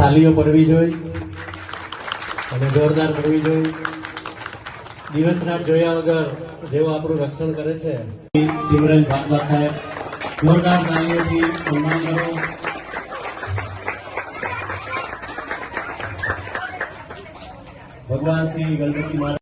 તાલીઓ પડવી જોઈએ અને જોરદાર પડવી જોઈએ. દિવસ રાત જોયા વગર જેઓ આપણું રક્ષણ કરે છે. સિમરન ભાગવા સાહેબ, જોરદાર તાલીઓથી સન્માન કરો. ભગવાન શ્રી ગણપતિ મહારાજ